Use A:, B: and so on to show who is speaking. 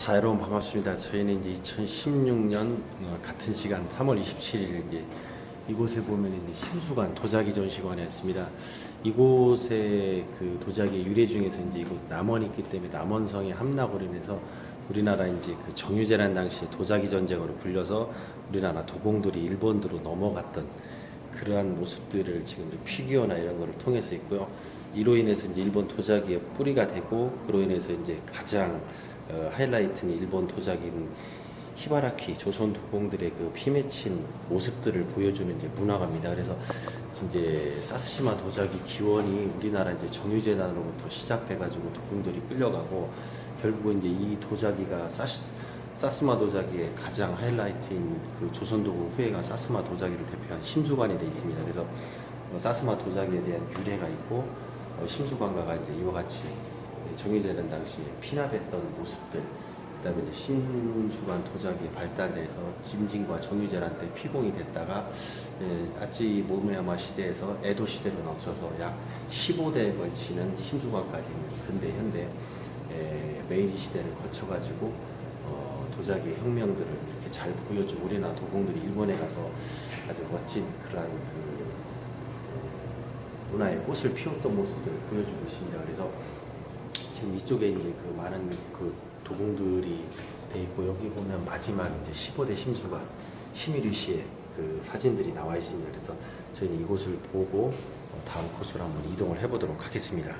A: 자, 여러분 반갑습니다. 저희는 이제 2016년 어, 같은 시간 3월 27일 이제 이곳에 보면 이제 심수관 도자기 전시관에 왔습니다. 이곳에 그 도자기 유래 중에서 이제 이곳 남원이 있기 때문에 남원성의 함락으로 인해서 우리나라 이제 그 정유재란 당시에 도자기 전쟁으로 불려서 우리나라 도공들이 일본으로 넘어갔던 그러한 모습들을 지금 피규어나 이런 거를 통해서 있고요. 이로 인해서 이제 일본 도자기의 뿌리가 되고 그로 인해서 이제 가장 어, 하이라이트는 일본 도자기는 히바라키 조선 도공들의 그 피맺힌 모습들을 보여주는 이제 문화가입니다. 그래서 이제 사스시마 도자기 기원이 우리나라 이제 정유재단으로부터 시작돼가지고 도공들이 끌려가고 결국은 이제 이 도자기가 사시, 사스마 도자기의 가장 하이라이트인 그 조선도구 후예가 사스마 도자기를 대표한 심수관이 되어 있습니다. 그래서 어, 사스마 도자기에 대한 유래가 있고 어, 심수관가가 이제 이와 같이 정유재단 당시에 피납했던 모습들 그다음에 심수관 도자기 발달돼서 짐진과 정유재란 때 피공이 됐다가 예, 아찌 모메야마 시대에서 에도 시대로 넘쳐서 약 15대에 걸치는 심수관까지 있는 근대 현대 예, 메이지 시대를 거쳐가지고 어, 도자기의 혁명들을 이렇게 잘 보여주고 우리나라 도공들이 일본에 가서 아주 멋진 그러한 그 어, 문화의 꽃을 피웠던 모습들을 보여주고 있습니다. 그래서 지금 이쪽에 이제 그 많은 그 도공들이 돼 있고 여기 보면 마지막 이제 15대 심수가 심의류 씨의 그 사진들이 나와 있습니다. 그래서 저희는 이곳을 보고 어, 다음 코스로 한번 이동을 해보도록 하겠습니다.